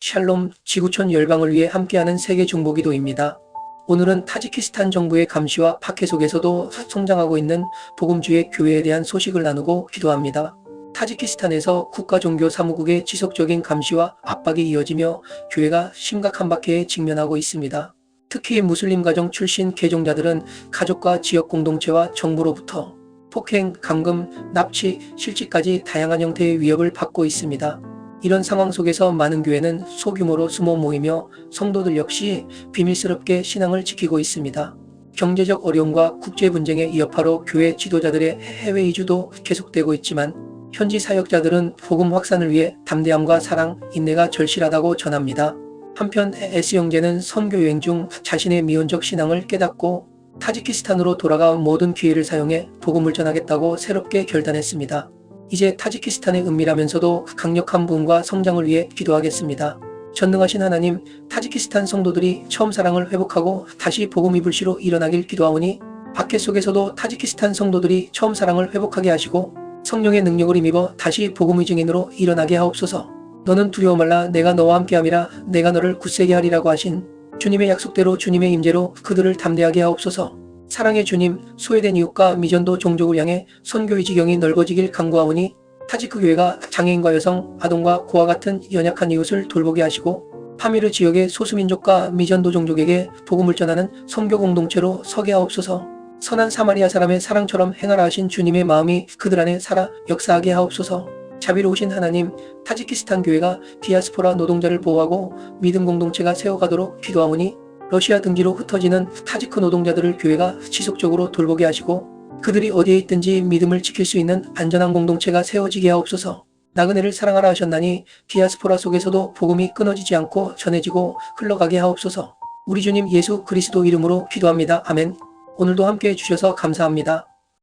샬롬 지구촌 열방을 위해 함께하는 세계 중보기도입니다. 오늘은 타지키스탄 정부의 감시와 박해 속에서도 성장하고 있는 복음주의 교회에 대한 소식을 나누고 기도합니다. 타지키스탄에서 국가 종교 사무국의 지속적인 감시와 압박이 이어지며 교회가 심각한 박해에 직면하고 있습니다. 특히 무슬림 가정 출신 개종자들은 가족과 지역 공동체와 정부로부터 폭행, 감금, 납치, 실직까지 다양한 형태의 위협을 받고 있습니다. 이런 상황 속에서 많은 교회는 소규모로 숨어 모이며 성도들 역시 비밀스럽게 신앙을 지키고 있습니다. 경제적 어려움과 국제 분쟁의 여파로 교회 지도자들의 해외 이주도 계속되고 있지만 현지 사역자들은 복음 확산을 위해 담대함과 사랑, 인내가 절실하다고 전합니다. 한편 S 형제는 선교 여행 중 자신의 미온적 신앙을 깨닫고 타지키스탄으로 돌아가 모든 기회를 사용해 복음을 전하겠다고 새롭게 결단했습니다. 이제 타지키스탄의 은밀하면서도 강력한 부흥과 성장을 위해 기도하겠습니다. 전능하신 하나님, 타지키스탄 성도들이 처음 사랑을 회복하고 다시 복음이 불시로 일어나길 기도하오니 박해 속에서도 타지키스탄 성도들이 처음 사랑을 회복하게 하시고 성령의 능력을 힘입어 다시 복음의 증인으로 일어나게 하옵소서. 너는 두려워 말라 내가 너와 함께함이라 내가 너를 굳세게 하리라고 하신 주님의 약속대로 주님의 임재로 그들을 담대하게 하옵소서. 사랑의 주님, 소외된 이웃과 미전도 종족을 향해 선교의 지경이 넓어지길 간구하오니 타지크 교회가 장애인과 여성, 아동과 고아 같은 연약한 이웃을 돌보게 하시고 파미르 지역의 소수민족과 미전도 종족에게 복음을 전하는 선교 공동체로 서게 하옵소서. 선한 사마리아 사람의 사랑처럼 행하라 하신 주님의 마음이 그들 안에 살아 역사하게 하옵소서. 자비로우신 하나님, 타지키스탄 교회가 디아스포라 노동자를 보호하고 믿음 공동체가 세워가도록 기도하오니 러시아 등지로 흩어지는 타지크 노동자들을 교회가 지속적으로 돌보게 하시고 그들이 어디에 있든지 믿음을 지킬 수 있는 안전한 공동체가 세워지게 하옵소서. 나그네를 사랑하라 하셨나니 디아스포라 속에서도 복음이 끊어지지 않고 전해지고 흘러가게 하옵소서. 우리 주님 예수 그리스도 이름으로 기도합니다. 아멘. 오늘도 함께 해주셔서 감사합니다.